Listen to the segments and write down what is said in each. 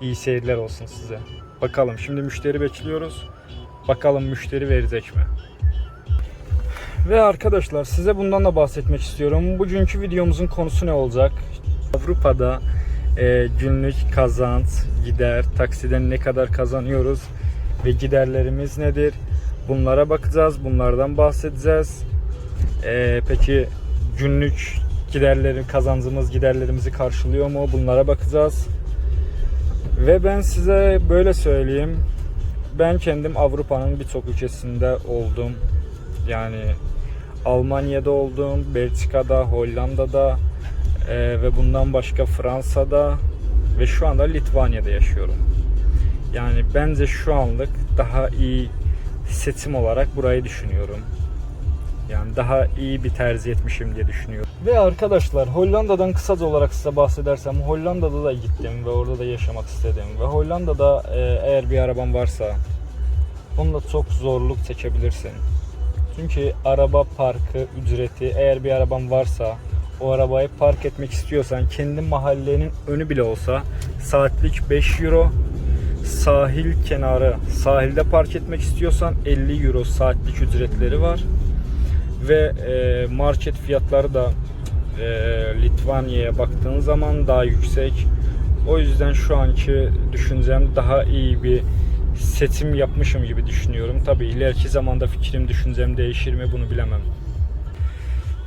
İyi seyirler olsun size. Bakalım şimdi müşteri bekliyoruz. Bakalım müşteri verecek mi? Ve arkadaşlar size bundan da bahsetmek istiyorum. Bugünkü videomuzun konusu ne olacak? Avrupa'da e, günlük kazanç, gider, taksiden ne kadar kazanıyoruz ve giderlerimiz nedir? Bunlara bakacağız, bunlardan bahsedeceğiz. E, peki günlük giderleri, kazancımız giderlerimizi karşılıyor mu? Bunlara bakacağız. Ve ben size böyle söyleyeyim. Ben kendim Avrupa'nın birçok ülkesinde oldum. Yani Almanya'da oldum, Belçika'da, Hollanda'da e, ve bundan başka Fransa'da ve şu anda Litvanya'da yaşıyorum. Yani bence şu anlık daha iyi seçim olarak burayı düşünüyorum. Yani daha iyi bir tercih etmişim diye düşünüyorum. Ve arkadaşlar Hollanda'dan kısaca olarak size bahsedersem Hollanda'da da gittim ve orada da yaşamak istedim. Ve Hollanda'da e, eğer bir araban varsa onunla çok zorluk çekebilirsin. Çünkü araba parkı ücreti eğer bir araban varsa o arabayı park etmek istiyorsan kendi mahallenin önü bile olsa saatlik 5 euro sahil kenarı sahilde park etmek istiyorsan 50 euro saatlik ücretleri var ve e, market fiyatları da e, Litvanya'ya baktığın zaman daha yüksek. O yüzden şu anki düşüncem daha iyi bir seçim yapmışım gibi düşünüyorum. Tabi ileriki zamanda fikrim, düşüncem değişir mi bunu bilemem.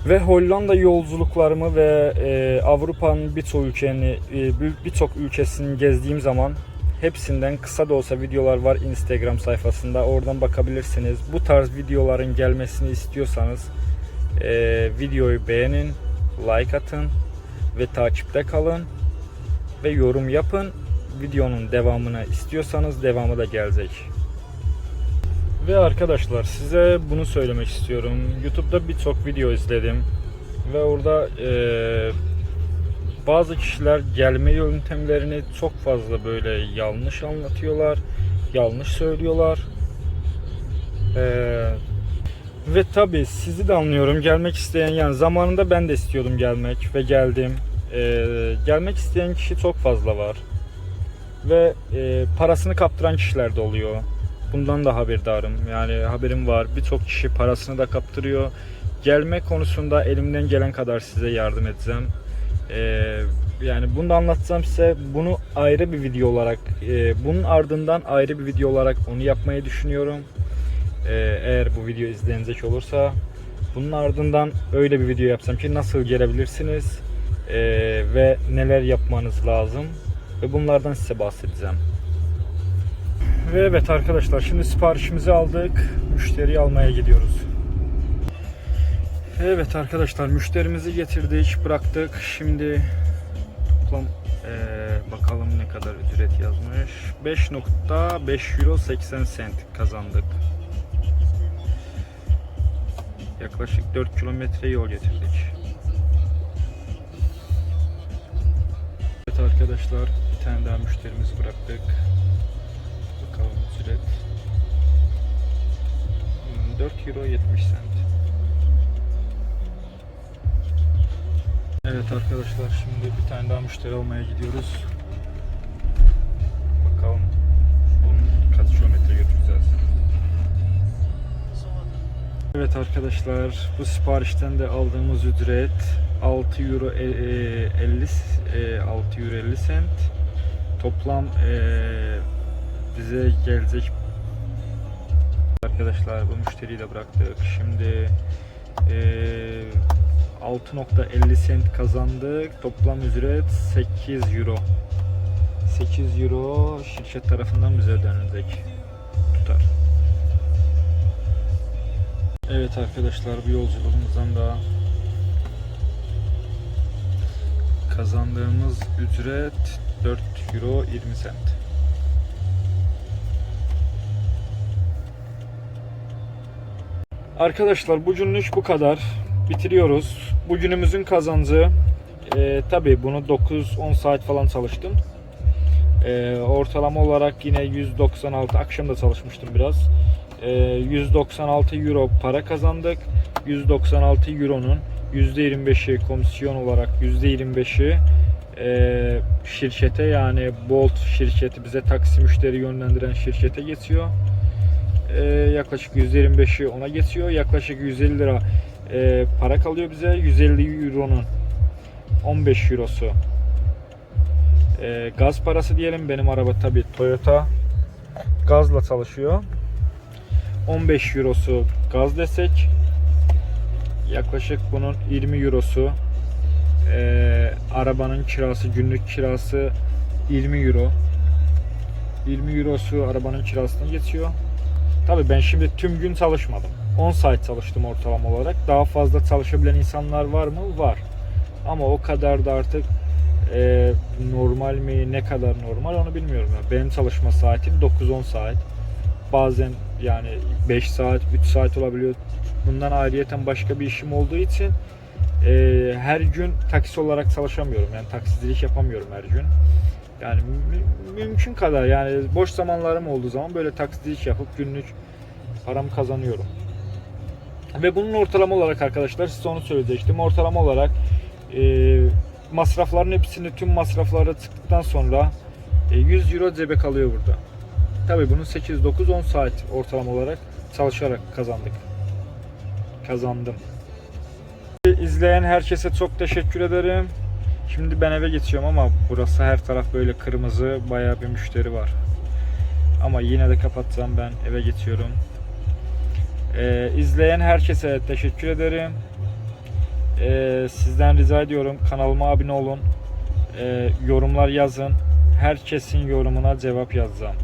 Ve Hollanda yolculuklarımı ve e, Avrupa'nın birçok ülkeni, e, birçok ülkesini gezdiğim zaman hepsinden kısa da olsa videolar var Instagram sayfasında. Oradan bakabilirsiniz. Bu tarz videoların gelmesini istiyorsanız e, videoyu beğenin, like atın ve takipte kalın ve yorum yapın. Videonun devamını istiyorsanız devamı da gelecek. Ve arkadaşlar size bunu söylemek istiyorum. YouTube'da birçok video izledim ve orada e, bazı kişiler gelme yöntemlerini çok fazla böyle yanlış anlatıyorlar, yanlış söylüyorlar. E, ve tabi sizi de anlıyorum. Gelmek isteyen yani zamanında ben de istiyordum gelmek ve geldim. E, gelmek isteyen kişi çok fazla var ve e, parasını kaptıran kişiler de oluyor. Bundan da haberdarım. Yani haberim var. Birçok kişi parasını da kaptırıyor. Gelme konusunda elimden gelen kadar size yardım edeceğim. Ee, yani bunu da anlatsam size bunu ayrı bir video olarak, e, bunun ardından ayrı bir video olarak onu yapmayı düşünüyorum. Ee, eğer bu video izlenecek olursa bunun ardından öyle bir video yapsam ki nasıl gelebilirsiniz ee, ve neler yapmanız lazım ve bunlardan size bahsedeceğim. Ve evet arkadaşlar şimdi siparişimizi aldık. Müşteriyi almaya gidiyoruz. Evet arkadaşlar müşterimizi getirdik, bıraktık. Şimdi toplam eee, bakalım ne kadar ücret yazmış. 5.5 euro 80 sent kazandık. Yaklaşık 4 kilometre yol getirdik. Evet arkadaşlar bir tane daha müşterimizi bıraktık. Bakalım ücret. Hmm, 4 euro 70 sent. Evet arkadaşlar şimdi bir tane daha müşteri almaya gidiyoruz. Bakalım bunun kaç kilometre götüreceğiz. Evet arkadaşlar bu siparişten de aldığımız ücret 6 euro e- e, 50 e, 6 euro 50 sent. Toplam e, bize gelecek arkadaşlar bu müşteriyi de bıraktık. Şimdi e, 6.50 sent kazandık. Toplam ücret 8 euro. 8 euro şirket tarafından bize ödenecek tutar. Evet arkadaşlar bu yolculuğumuzdan da kazandığımız ücret 4 euro 20 sent. Arkadaşlar bugünlük bu kadar. Bitiriyoruz. Bugünümüzün kazancı e, tabi bunu 9-10 saat falan çalıştım. E, ortalama olarak yine 196 akşam da çalışmıştım biraz. E, 196 euro para kazandık. 196 euronun %25'i komisyon olarak %25'i e, şirkete yani Bolt şirketi bize taksi müşteri yönlendiren şirkete geçiyor. E, yaklaşık 125'i ona geçiyor. Yaklaşık 150 lira e, para kalıyor bize. 150 euronun 15 eurosu e, gaz parası diyelim. Benim araba tabi Toyota gazla çalışıyor. 15 eurosu gaz desek yaklaşık bunun 20 eurosu e, arabanın kirası günlük kirası 20 euro 20 eurosu arabanın kirasından geçiyor tabi ben şimdi tüm gün çalışmadım 10 saat çalıştım ortalama olarak daha fazla çalışabilen insanlar var mı var ama o kadar da artık e, normal mi ne kadar normal onu bilmiyorum yani. benim çalışma saatim 9-10 saat bazen yani 5 saat 3 saat olabiliyor bundan ayrıyeten başka bir işim olduğu için e, her gün taksi olarak çalışamıyorum. Yani taksicilik yapamıyorum her gün. Yani mü- mümkün kadar yani boş zamanlarım olduğu zaman böyle taksicilik yapıp günlük paramı kazanıyorum. Ve bunun ortalama olarak arkadaşlar size onu söyleyecektim. Ortalama olarak e, masrafların hepsini tüm masrafları çıktıktan sonra e, 100 euro cebe kalıyor burada. Tabii bunu 8-9-10 saat ortalama olarak çalışarak kazandık. Kazandım. İzleyen herkese çok teşekkür ederim. Şimdi ben eve geçiyorum ama burası her taraf böyle kırmızı. Bayağı bir müşteri var. Ama yine de kapatacağım ben eve geçiyorum. Ee, izleyen herkese teşekkür ederim. Ee, sizden rica ediyorum kanalıma abone olun. Ee, yorumlar yazın. Herkesin yorumuna cevap yazacağım.